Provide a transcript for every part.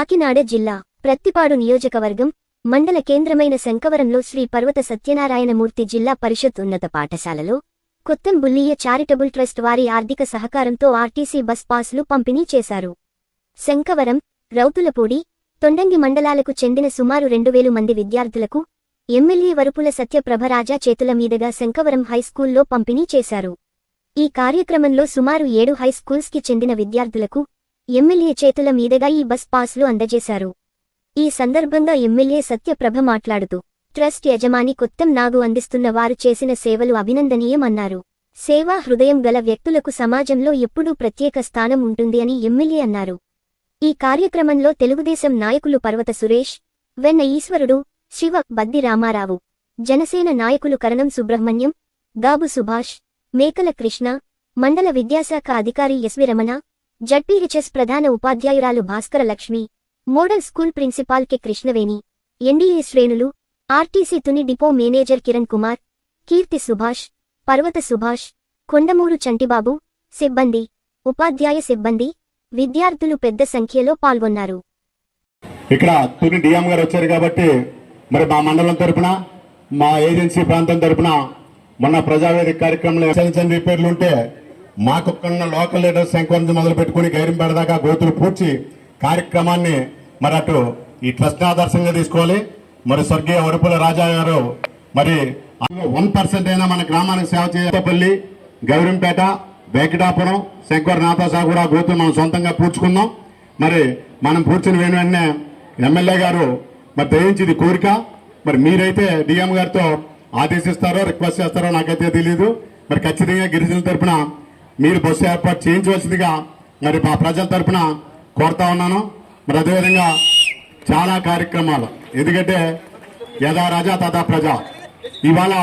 కాకినాడ జిల్లా ప్రత్తిపాడు నియోజకవర్గం మండల కేంద్రమైన శంకవరంలో శ్రీ పర్వత సత్యనారాయణమూర్తి జిల్లా పరిషత్ ఉన్నత పాఠశాలలో కొత్తంబుల్లియ చారిటబుల్ ట్రస్ట్ వారి ఆర్థిక సహకారంతో ఆర్టీసీ బస్ పాస్లు పంపిణీ చేశారు. శంకవరం రౌతులపూడి తొండంగి మండలాలకు చెందిన సుమారు రెండు వేలు మంది విద్యార్థులకు ఎమ్మెల్యే వరుపుల సత్యప్రభరాజా చేతుల మీదుగా శంకవరం హైస్కూల్లో పంపిణీ చేశారు. ఈ కార్యక్రమంలో సుమారు ఏడు హైస్కూల్స్కి చెందిన విద్యార్థులకు ఎమ్మెల్యే చేతుల మీదుగా ఈ బస్ పాస్లు అందజేశారు. ఈ సందర్భంగా ఎమ్మెల్యే సత్యప్రభ మాట్లాడుతూ ట్రస్ట్ యజమాని కొత్తం నాగు అందిస్తున్న వారు చేసిన సేవలు అభినందనీయమన్నారు. సేవా హృదయం గల వ్యక్తులకు సమాజంలో ఎప్పుడూ ప్రత్యేక స్థానం ఉంటుంది అని ఎమ్మెల్యే అన్నారు. ఈ కార్యక్రమంలో తెలుగుదేశం నాయకులు పర్వత సురేష్ వెన్న ఈశ్వరుడు శివ బద్ది రామారావు జనసేన నాయకులు కరణం సుబ్రహ్మణ్యం గాబు సుభాష్ మేకల కృష్ణ మండల విద్యాశాఖ అధికారి ఎస్వి రమణ జడ్పీహెచ్ఎస్ ప్రధాన ఉపాధ్యాయురాలు Bhaskara Lakshmi model school principal K. Krishnaveni NDA శ్రేణులు RTC Tuni depot manager Kiran Kumar Keerthi Subhash Parvatha Subhash Kondamuru Chantibabu సిబ్బంది ఉపాధ్యాయ సిబ్బంది విద్యార్థులు పెద్ద సంఖ్యలో పాల్గొన్నారు. ఇక్కడ తుని డిఎం గారు వచ్చారు కాబట్టి మరి మా మండలం తరపున మా ఏజెన్సీ ప్రాంతం తరపున మొన్న ప్రజావేదిక కార్యక్రమంలో రిపేర్లు ఉంటే మాకున్న లోకల్ లీడర్స్ శంకర్ మొదలు పెట్టుకుని గైరింపేట దాకా గోతులు పూడ్చి కార్యక్రమాన్ని మరి అటు ఈ ట్రస్ట్ ఆదర్శంగా తీసుకోవాలి. మరి స్వర్గీయ వరుపుల రాజా గారు మరి వన్ పర్సెంట్ అయినా మన గ్రామానికి సేవ చేయపల్లి గౌరింపేట వెంకటాపురం శంకర్ నాథాసా కూడా గోతులు మనం సొంతంగా పూడ్చుకుందాం మరి మనం పూడ్చిన వేణు వెంటనే ఎమ్మెల్యే గారు మరి దయించింది కోరిక. మరి మీరైతే డిఎం గారితో ఆదేశిస్తారో రిక్వెస్ట్ చేస్తారో నాకైతే తెలియదు మరి ఖచ్చితంగా గిరిజనుల తరపున మీరు బస్సు ఏర్పాటు చేయించవలసిందిగా మరి మా ప్రజల తరపున కోరుతా ఉన్నాను. మరి అదేవిధంగా చాలా కార్యక్రమాలు. ఎందుకంటే యథా రాజా తథా ప్రజ. ఇవాళ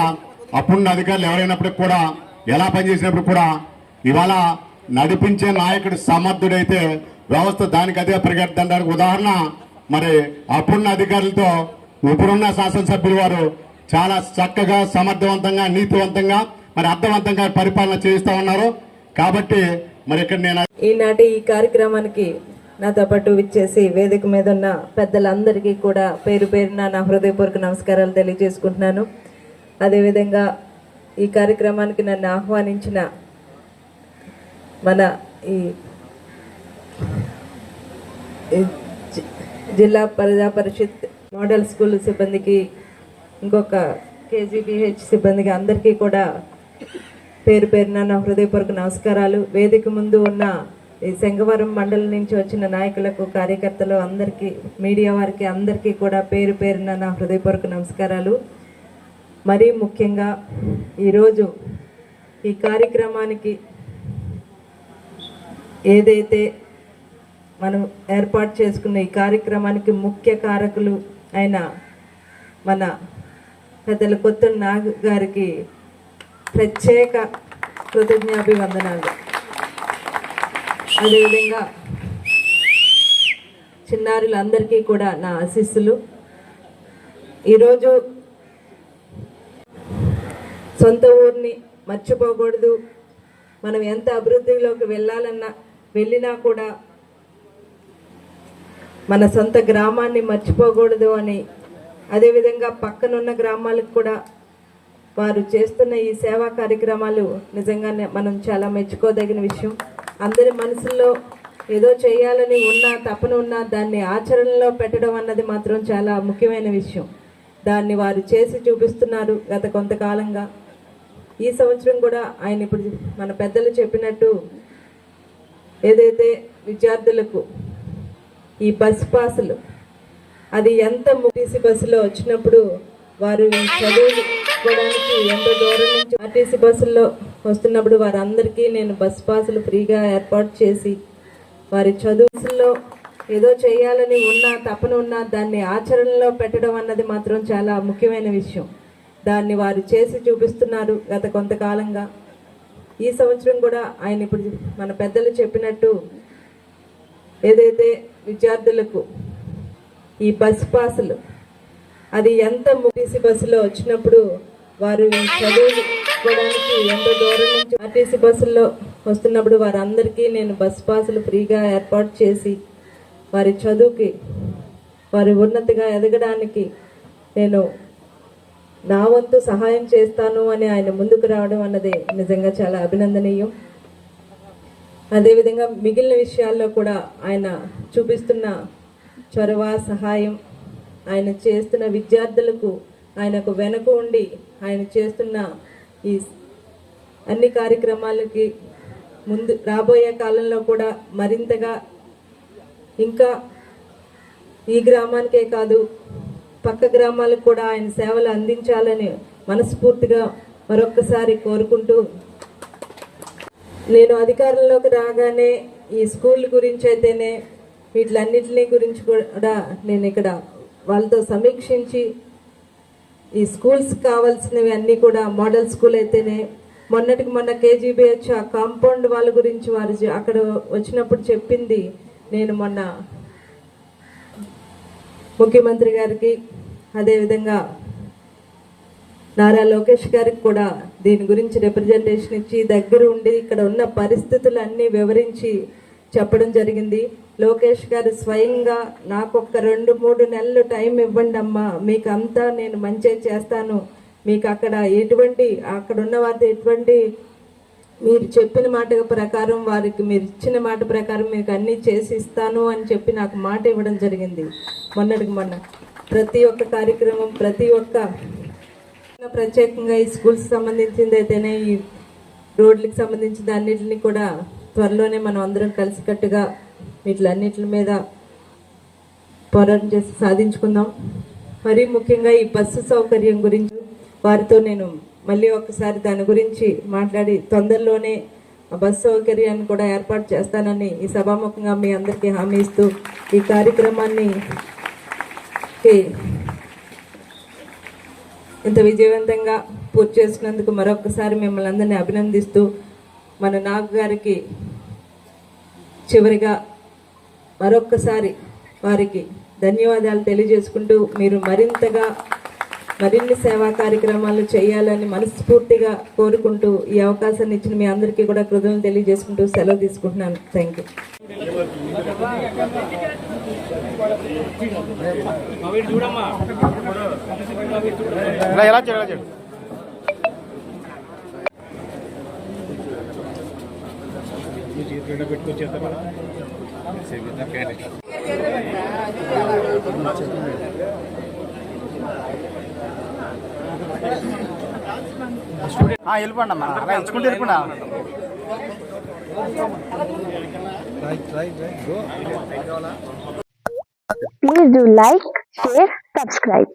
అప్పుడున్న అధికారులు ఎవరైనప్పటికి కూడా ఎలా పనిచేసినప్పుడు కూడా ఇవాళ నడిపించే నాయకుడు సమర్థుడైతే వ్యవస్థ దానికి అదే పరిగెత్తడానికి ఉదాహరణ మరి అప్పుడున్న అధికారులతో ఇప్పుడున్న శాసనసభ్యులు వారు చాలా చక్కగా సమర్థవంతంగా నీతివంతంగా మరి అర్థవంతంగా పరిపాలన చేయిస్తూ ఉన్నారు. కాబట్టి మరి ఇక్కడ నేను ఈనాటి ఈ కార్యక్రమానికి నాతో పాటు విచ్చేసి వేదిక మీద ఉన్న పెద్దలందరికీ కూడా పేరు పేరున నా హృదయపూర్వక నమస్కారాలు తెలియజేసుకుంటున్నాను. అదేవిధంగా ఈ కార్యక్రమానికి నన్ను ఆహ్వానించిన మన ఈ జిల్లా ప్రజా పరిషత్ మోడల్ స్కూల్ సిబ్బందికి ఇంకొక కేజీబీహెచ్ సిబ్బందికి అందరికీ కూడా పేరు పేరున నా హృదయపూర్వక నమస్కారాలు. వేదిక ముందు ఉన్న ఈ శంగవరం మండలం నుంచి వచ్చిన నాయకులకు కార్యకర్తలు అందరికీ మీడియా వారికి అందరికీ కూడా పేరు పేరున నా హృదయపూర్వక నమస్కారాలు. మరీ ముఖ్యంగా ఈరోజు ఈ కార్యక్రమానికి ఏదైతే మనం ఏర్పాటు చేసుకున్న ఈ కార్యక్రమానికి ముఖ్య కారకులు అయిన మన పెద్దల కొత్త నాగ్ గారికి ప్రత్యేక కృతజ్ఞాభివందనాలు. అదేవిధంగా చిన్నారులందరికీ కూడా నా ఆశీస్సులు. ఈరోజు సొంత ఊరిని మర్చిపోకూడదు. మనం ఎంత అభివృద్ధిలోకి వెళ్ళాలన్నా వెళ్ళినా కూడా మన సొంత గ్రామాన్ని మర్చిపోకూడదు అని అదేవిధంగా పక్కనున్న గ్రామాలకు కూడా వారు చేస్తున్న ఈ సేవా కార్యక్రమాలు నిజంగానే మనం చాలా మెచ్చుకోదగిన విషయం. అందరి మనసుల్లో ఏదో చేయాలని ఉన్నా తపన ఉన్నా దాన్ని ఆచరణలో పెట్టడం అన్నది మాత్రం చాలా ముఖ్యమైన విషయం. దాన్ని వారు చేసి చూపిస్తున్నారు గత కొంతకాలంగా. ఈ సంవత్సరం కూడా ఆయన ఇప్పుడు మన పెద్దలు చెప్పినట్టు ఏదైతే విద్యార్థులకు ఈ బస్ పాసులు అది ఎంత ముగిసి బస్సులో వచ్చినప్పుడు వారు చదువు తీసుకోవడానికి ఎంతో దూరం నుంచి ఆర్టీసీ బస్సుల్లో వస్తున్నప్పుడు వారందరికీ నేను బస్ పాసులు ఫ్రీగా ఏర్పాటు చేసి వారి చదువులో ఏదో చేయాలని ఉన్నా తపన ఉన్నా దాన్ని ఆచరణలో పెట్టడం అన్నది మాత్రం చాలా ముఖ్యమైన విషయం. దాన్ని వారు చేసి చూపిస్తున్నారు గత కొంతకాలంగా. ఈ సంవత్సరం కూడా ఆయన ఇప్పుడు మన పెద్దలు చెప్పినట్టు ఏదైతే విద్యార్థులకు ఈ బస్ పాసులు అది ఎంత ముగిసి బస్సులో వచ్చినప్పుడు వారు చదువుకోవడానికి ఎంతో దూరం నుంచి ఆర్టీసీ బస్సుల్లో వస్తున్నప్పుడు వారందరికీ నేను బస్ పాసులు ఫ్రీగా ఏర్పాటు చేసి వారి చదువుకి వారి ఉన్నతిగా ఎదగడానికి నేను నా వంతు సహాయం చేస్తాను అని ఆయన ముందుకు రావడం అన్నది నిజంగా చాలా అభినందనీయం. అదేవిధంగా మిగిలిన విషయాల్లో కూడా ఆయన చూపిస్తున్న చొరవ సహాయం ఆయన చేస్తున్న విద్యార్థులకు ఆయనకు వెనక ఉండి ఆయన చేస్తున్న ఈ అన్ని కార్యక్రమాలకి ముందు రాబోయే కాలంలో కూడా మరింతగా ఇంకా ఈ గ్రామానికే కాదు పక్క గ్రామాలకు కూడా ఆయన సేవలు అందించాలని మనస్ఫూర్తిగా మరొక్కసారి కోరుకుంటూ నేను అధికారంలోకి రాగానే ఈ స్కూల్ గురించి అయితేనే వీటిలన్నింటినీ గురించి కూడా నేను ఇక్కడ వాళ్ళతో సమీక్షించి ఈ స్కూల్స్ కావాల్సినవి అన్నీ కూడా మోడల్ స్కూల్ అయితేనే మొన్నటికి మొన్న కేజీబీహెచ్ ఆ కాంపౌండ్ వాళ్ళ గురించి వారు అక్కడ వచ్చినప్పుడు చెప్పింది నేను మొన్న. ముఖ్యమంత్రి గారికి అదేవిధంగా నారా లోకేష్ గారికి కూడా దీని గురించి రిప్రజెంటేషన్ ఇచ్చి దగ్గర ఉండి ఇక్కడ ఉన్న పరిస్థితులన్నీ వివరించి చెప్పడం జరిగింది. లోకేష్ గారు స్వయంగా నాకు ఒక రెండు మూడు నెలలు టైం ఇవ్వండి అమ్మా. మీకు అంతా నేను మంచి చేస్తాను. మీకు అక్కడ ఎటువంటి అక్కడ ఉన్న వారితో ఎటువంటి మీరు చెప్పిన మాట ప్రకారం వారికి మీరు ఇచ్చిన మాట ప్రకారం మీకు అన్నీ చేసి ఇస్తాను అని చెప్పి నాకు మాట ఇవ్వడం జరిగింది. మొన్నటికి మొన్న. ప్రతి ఒక్క కార్యక్రమం ప్రతి ఒక్క ప్రత్యేకంగా ఈ స్కూల్స్ సంబంధించింది అయితేనే ఈ రోడ్లకు సంబంధించిన అన్నిటిని కూడా త్వరలోనే మనం అందరం కలిసికట్టుగా వీటిలన్నిటి మీద పోరాటం చేసి సాధించుకుందాం. మరీ ముఖ్యంగా ఈ బస్సు సౌకర్యం గురించి వారితో నేను మళ్ళీ ఒకసారి దాని గురించి మాట్లాడి తొందరలోనే బస్సు సౌకర్యాన్ని కూడా ఏర్పాటు చేస్తానని ఈ సభాముఖంగా మీ అందరికీ హామీ ఇస్తూ ఈ కార్యక్రమాన్ని ఇంత విజయవంతంగా పూర్తి చేసినందుకు మరొకసారి మిమ్మల్ని అందరినీ అభినందిస్తూ మన నాగ్ గారికి చివరిగా మరొక్కసారి వారికి ధన్యవాదాలు తెలియజేసుకుంటూ మీరు మరింతగా మరిన్ని సేవా కార్యక్రమాలు చేయాలని మనస్ఫూర్తిగా కోరుకుంటూ ఈ అవకాశాన్ని ఇచ్చిన మీ అందరికీ కూడా కృతజ్ఞతలు తెలియజేసుకుంటూ సెలవు తీసుకుంటున్నాను. థ్యాంక్ యూ ఆ, వెళ్ళిపోండి అమ్మా అలా వెళ్ళిపోండి Please do like, share, subscribe.